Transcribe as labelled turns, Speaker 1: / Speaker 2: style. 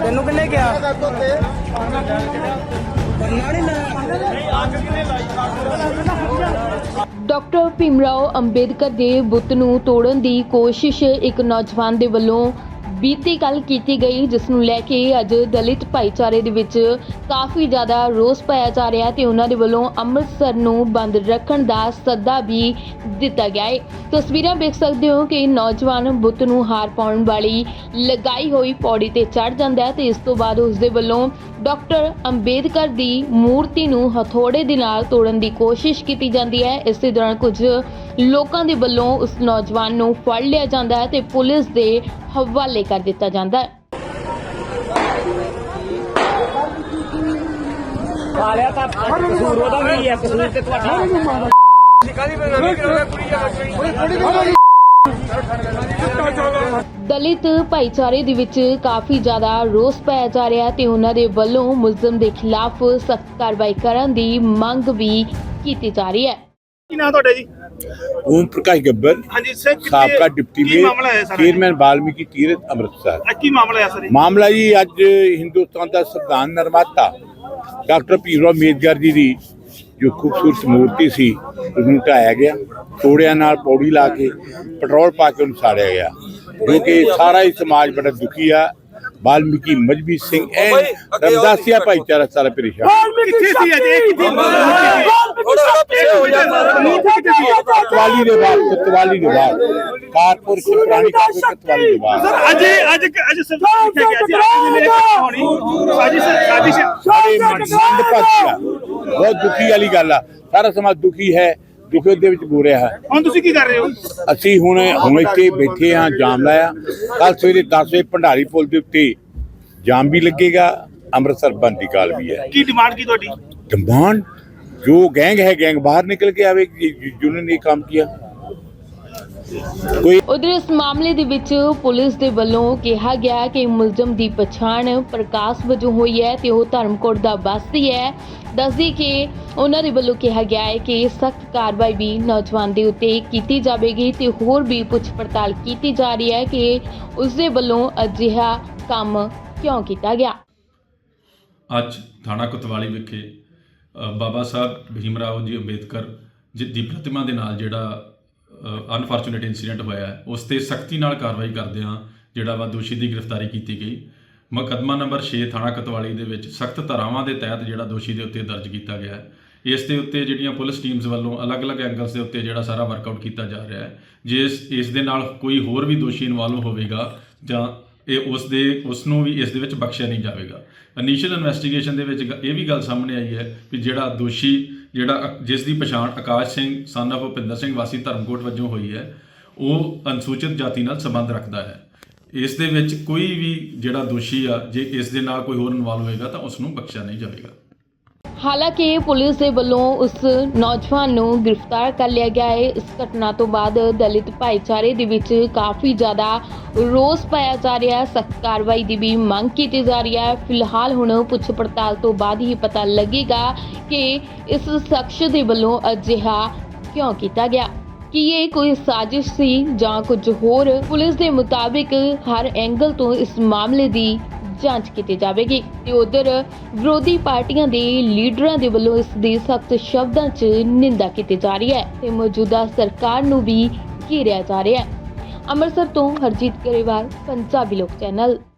Speaker 1: ਤੈਨੂੰ ਕਿੰਨੇ ਕਿਹਾ?
Speaker 2: ਡਾਕਟਰ ਭੀਮਰਾਓ ਅੰਬੇਦਕਰ ਦੇ ਬੁੱਤ ਨੂੰ ਤੋੜਨ ਦੀ ਕੋਸ਼ਿਸ਼ ਇੱਕ ਨੌਜਵਾਨ ਦੇ ਵੱਲੋਂ ਬੀਤੀ ਕੱਲ ਕੀਤੀ ਗਈ, ਜਿਸ ਨੂੰ ਲੈ ਕੇ ਅੱਜ ਦਲਿਤ ਭਾਈਚਾਰੇ ਦੇ ਵਿੱਚ ਕਾਫੀ ਜ਼ਿਆਦਾ ਰੋਸ ਪਾਇਆ ਜਾ ਰਿਹਾ ਤੇ ਉਹਨਾਂ ਦੇ ਵੱਲੋਂ ਅੰਮ੍ਰਿਤਸਰ ਨੂੰ ਬੰਦ ਰੱਖਣ ਦਾ ਸੱਦਾ ਵੀ ਦਿੱਤਾ ਗਿਆ ਹੈ। ਤਸਵੀਰਾਂ ਵੇਖ ਸਕਦੇ ਹੋ ਕਿ ਨੌਜਵਾਨ ਬੁੱਤ ਨੂੰ ਹਾਰ ਪਾਉਣ ਵਾਲੀ ਲਗਾਈ ਹੋਈ ਪੌੜੀ ਤੇ ਚੜ ਜਾਂਦਾ ਹੈ ਤੇ ਇਸ ਤੋਂ ਬਾਅਦ ਉਸ ਦੇ ਵੱਲੋਂ ਡਾਕਟਰ ਅੰਬੇਦਕਰ ਦੀ ਮੂਰਤੀ ਨੂੰ ਹਥੌੜੇ ਦੇ ਨਾਲ ਤੋੜਨ ਦੀ ਕੋਸ਼ਿਸ਼ ਕੀਤੀ ਜਾਂਦੀ ਹੈ। ਇਸੇ ਦੌਰਾਨ ਕੁਝ ਲੋਕਾਂ ਦੇ ਵੱਲੋਂ ਉਸ ਨੌਜਵਾਨ ਨੂੰ ਫੜ ਲਿਆ ਜਾਂਦਾ ਹੈ ਤੇ ਪੁਲਿਸ ਦੇ ਹਵਾਲੇ ਕਰ ਦਿੱਤਾ ਜਾਂਦਾ ਹੈ।
Speaker 1: ਪਾਲਿਆ ਤਾਂ ਕਸੂਰ ਉਹਦਾ ਵੀ ਹੈ ਕਸੂਰ ਤੇ ਤੁਹਾਡਾ।
Speaker 2: ਦਲਿਤ ਭਾਈਚਾਰੇ ਦੇ ਵਿੱਚ ਕਾਫੀ ਜ਼ਿਆਦਾ ਰੋਸ ਪਾਇਆ ਜਾ ਰਿਹਾ ਤੇ ਉਹਨਾਂ ਦੇ ਵੱਲੋਂ ਮੁਲਜ਼ਮ ਦੇ ਖਿਲਾਫ ਸਖਤ ਕਾਰਵਾਈ ਕਰਨ ਦੀ ਮੰਗ ਵੀ ਕੀਤੀ ਜਾ ਰਹੀ ਹੈ।
Speaker 3: ਕੀ ਨਾਮ ਤੁਹਾਡਾ ਜੀ?
Speaker 4: ਓਮ ਪ੍ਰਕਾਸ਼ ਗੱਬਰ।
Speaker 3: ਹਾਂਜੀ ਸਰ
Speaker 4: ਸਾਬਕਾ ਡਿਪਟੀ ਮੇਅਰ ਚੇਅਰਮੈਨ ਬਾਲਮੀਕੀ ਤੀਰਥ ਅੰਮ੍ਰਿਤਸਰ।
Speaker 3: ਅੱਜ ਕੀ ਮਾਮਲਾ ਹੈ ਸਰ
Speaker 4: ਮਾਮਲਾ ਜੀ ਅੱਜ ਹਿੰਦੁਸਤਾਨ ਦਾ ਸੰਵਿਧਾਨ ਨਿਰਮਾਤਾ ਡਾਕਟਰ ਭੀਮਰਾਓ ਅੰਬੇਦਕਰ ਜੀ ਦੀ ਜੋ ਖੂਬਸੂਰਤ ਮੂਰਤੀ ਸੀ ਉਹਨੂੰ ਢਾਇਆ ਗਿਆ। ਤੋੜਿਆਂ ਨਾਲ ਪੌੜੀ ਲਾ ਕੇ ਪੈਟਰੋਲ ਪਾ ਕੇ ਉਹਨੂੰ ਸਾੜਿਆ ਗਿਆ। ਕਿਉਂਕਿ ਸਾਰਾ ਹੀ ਸਮਾਜ ਬੜਾ ਦੁਖੀ ਆ। ਵਾਲਮੀਕੀ ਮਜਬੀ ਸਿੰਘ ਐ ਰਮਦਾਸੀਆ ਭਾਈਚਾਰਾ ਸਾਰਾ ਪਰੇਸ਼ਾਨ
Speaker 3: ਕਿੱਥੇ ਸੀ ਅੱਜ ਇਹ ਕਿੱਥੇ
Speaker 4: ਕਤਵਾਲੀ ਦੇ ਬਾਅਦ ਕਤਵਾਲੀ ਦੇ ਬਾਅਦ ਕਾਰਪੋਰੇਸ਼ਨ ਪੁਰਾਣੀ ਕਾਰਪੋਰੇਸ਼ਨ ਕਤਵਾਲੀ ਦੇ ਬਾਅਦ
Speaker 3: ਸਰ ਅੱਜ ਅੱਜ ਅੱਜ ਸਰ ਕਿੱਥੇ ਗਿਆ ਜੀ ਅੱਜ ਮੇਰੇ ਹੋਣੀ ਸਾਜ਼ਿਸ਼ ਸਾਜ਼ਿਸ਼
Speaker 4: ਬੜੇ ਮੰਦ ਕਿਉਂਕਿ ਦੇ ਵਿੱਚ ਬੂਰਿਆ ਹੈ
Speaker 3: ਹੁਣ ਤੁਸੀਂ ਕੀ ਕਰ ਰਹੇ ਹੋ?
Speaker 4: ਅਸੀਂ ਹੁਣ ਹੁਣ ਇੱਥੇ ਬੈਠੇ ਹਾਂ ਜਾਮ ਲਾਇਆ। ਕੱਲ ਸਵੇਰੇ 10 ਵਜੇ ਭੰਡਾਰੀ ਪੁਲ ਦੇ ਉੱਤੇ ਜਾਮ ਵੀ ਲੱਗੇਗਾ। ਅੰਮ੍ਰਿਤਸਰ ਬੰਦ ਦੀ ਗੱਲ ਵੀ ਹੈ।
Speaker 3: ਕੀ ਡਿਮਾਂਡ ਕੀ ਤੁਹਾਡੀ?
Speaker 4: ਡਿਮਾਂਡ ਜੋ ਗੈਂਗ ਹੈ ਗੈਂਗ ਬਾਹਰ ਨਿਕਲ ਕੇ ਆਵੇ ਜਿਨ੍ਹਾਂ ਨੇ ਕੰਮ ਕੀਤਾ। ਕੋਈ
Speaker 2: ਉਧਰ ਇਸ ਮਾਮਲੇ ਦੇ ਵਿੱਚ ਪੁਲਿਸ ਦੇ ਵੱਲੋਂ ਕਿਹਾ ਗਿਆ ਕਿ ਮੁਲਜ਼ਮ ਦੀ ਪਛਾਣ ਪ੍ਰਕਾਸ਼ ਵਜੋਂ ਹੋਈ ਹੈ ਤੇ ਉਹ ਧਰਮਕੋਟ ਦਾ ਵਾਸੀ ਹੈ। ਦੱਸਦੀ ਕਿ ਉਹਨਾਂ ਦੇ ਵੱਲੋਂ ਕਿਹਾ ਗਿਆ ਹੈ ਕਿ ਸਖਤ ਕਾਰਵਾਈ ਵੀ ਨੌਜਵਾਨ ਦੇ ਉੱਤੇ ਕੀਤੀ ਜਾਵੇਗੀ ਤੇ ਹੋਰ ਵੀ ਪੁੱਛ ਪੜਤਾਲ ਕੀਤੀ ਜਾ ਰਹੀ ਹੈ ਕਿ ਉਸ ਦੇ ਵੱਲੋਂ ਅਜਿਹਾ ਕੰਮ ਕਿਉਂ ਕੀਤਾ ਗਿਆ।
Speaker 5: ਅੱਜ ਥਾਣਾ ਕੋਤਵਾਲੀ ਵਿਖੇ ਅ, ਬਾਬਾ ਸਾਹਿਬ ਭੀਮ ਰਾਓ ਜੀ ਅੰਬੇਦਕਰ ਜੀ ਦੀ ਪ੍ਰਤਿਮਾ ਦੇ ਨਾਲ ਜਿਹੜਾ ਅਨਫੋਰਚੂਨੇਟ ਇਨਸੀਡੈਂਟ ਹੋਇਆ ਹੈ। ਉਸ ਤੇ ਸਖਤੀ ਨਾਲ ਕਾਰਵਾਈ ਕਰਦਿਆਂ ਜਿਹੜਾ ਵਾ ਦੋਸ਼ੀ ਦੀ ਗ੍ਰਿਫਤਾਰੀ ਕੀਤੀ ਗਈ। ਮੁਕੱਦਮਾ ਨੰਬਰ 6 ਥਾਣਾ ਕਤਵਾਲੀ ਦੇ ਵਿੱਚ ਸਖਤ ਧਾਰਾਵਾਂ ਦੇ ਤਹਿਤ ਜਿਹੜਾ ਦੋਸ਼ੀ ਦੇ ਉੱਤੇ ਦਰਜ ਕੀਤਾ ਗਿਆ ਹੈ। ਇਸ ਦੇ ਉੱਤੇ ਜਿਹੜੀਆਂ ਪੁਲਿਸ ਟੀਮਸ ਵੱਲੋਂ ਅਲੱਗ-ਅਲੱਗ ਐਂਗਲਸ ਦੇ ਉੱਤੇ ਜਿਹੜਾ ਸਾਰਾ ਵਰਕਆਊਟ ਕੀਤਾ ਜਾ ਰਿਹਾ ਹੈ। ਜੇ ਇਸ ਦੇ ਨਾਲ ਕੋਈ ਹੋਰ ਵੀ ਦੋਸ਼ੀ ਇਨਵੋਲਵ ਹੋਵੇਗਾ ਜਾਂ ਇਹ ਉਸ ਦੇ ਉਸ ਨੂੰ ਵੀ ਇਸ ਦੇ ਵਿੱਚ ਬਖਸ਼ਿਆ ਨਹੀਂ ਜਾਵੇਗਾ। ਇਨੀਸ਼ੀਅਲ ਇਨਵੈਸਟੀਗੇਸ਼ਨ ਦੇ ਵਿੱਚ ਗ- ਇਹ ਵੀ ਗੱਲ ਸਾਹਮਣੇ ਆਈ ਹੈ ਕਿ ਜਿਹੜਾ ਦੋਸ਼ੀ, ਜਿਹੜਾ ਅ- ਜਿਸ ਦੀ ਪਛਾਣ ਆਕਾਸ਼ ਸਿੰਘ ਸਨ ਆਫ ਭੁਪਿੰਦਰ ਸਿੰਘ ਵਾਸੀ ਧਰਮਕੋਟ ਵਜੋਂ ਹੋਈ ਹੈ, ਉਹ ਅਨੁਸੂਚਿਤ ਜਾਤੀ ਨਾਲ ਸੰਬੰਧ ਰੱਖਦਾ ਹੈ। ਇਸ ਦੇ ਵਿੱਚ ਕੋਈ ਵੀ ਜਿਹੜਾ ਦੋਸ਼ੀ ਆ, ਜੇ ਇਸ ਦੇ ਨਾਲ ਕੋਈ ਹੋਰ ਇਨਵੋਲਵ ਹੋਏਗਾ ਤਾਂ ਉਸ ਨੂੰ ਬਖਸ਼ਿਆ ਨਹੀਂ ਜਾਵੇਗਾ।
Speaker 2: ਹਾਲਾਂਕਿ ਪੁਲਿਸ ਦੇ ਵੱਲੋਂ ਉਸ ਨੌਜਵਾਨ ਨੂੰ ਗ੍ਰਿਫਤਾਰ ਕਰ ਲਿਆ ਗਿਆ ਹੈ। ਇਸ ਘਟਨਾ ਤੋਂ ਬਾਅਦ ਦਲਿਤ ਭਾਈਚਾਰੇ ਦੇ ਵਿੱਚ ਕਾਫੀ ਜ਼ਿਆਦਾ ਰੋਸ ਪਾਇਆ ਜਾ ਰਿਹਾ ਹੈ। ਸਖਤ ਕਾਰਵਾਈ ਦੀ ਵੀ ਮੰਗ ਕੀਤੀ ਜਾ ਰਹੀ ਹੈ। ਫਿਲਹਾਲ ਹੁਣ ਪੁੱਛ ਪੜਤਾਲ ਤੋਂ ਬਾਅਦ ਹੀ ਪਤਾ ਲੱਗੇਗਾ ਕਿ ਇਸ ਸ਼ਖਸ ਦੇ ਵੱਲੋਂ ਅਜਿਹਾ ਕਿਉਂ ਕੀਤਾ ਗਿਆ। ਕੀ ਇਹ ਕੋਈ ਸਾਜ਼ਿਸ਼ ਸੀ ਜਾਂ ਕੁਝ ਹੋਰ? ਪੁਲਿਸ ਦੇ ਮੁਤਾਬਿਕ ਹਰ ਐਂਗਲ ਤੋਂ ਇਸ ਮਾਮਲੇ ਦੀ ਜਾਂਚ ਕੀਤੀ ਜਾਵੇਗੀ ਤੇ ਉਧਰ ਵਿਰੋਧੀ ਪਾਰਟੀਆਂ ਦੇ ਲੀਡਰਾਂ ਦੇ ਵੱਲੋਂ ਇਸ ਦੀ ਸਖਤ ਸ਼ਬਦਾਂ 'ਚ ਨਿੰਦਾ ਕੀਤੀ ਜਾ ਰਹੀ ਹੈ ਤੇ ਮੌਜੂਦਾ ਸਰਕਾਰ ਨੂੰ ਵੀ ਘੇਰਿਆ ਜਾ ਰਿਹਾ ਹੈ। ਅੰਮ੍ਰਿਤਸਰ ਤੋਂ ਹਰਜੀਤ ਗਰੇਵਾਲ, ਪੰਜਾਬੀ ਲੋਕ ਚੈਨਲ।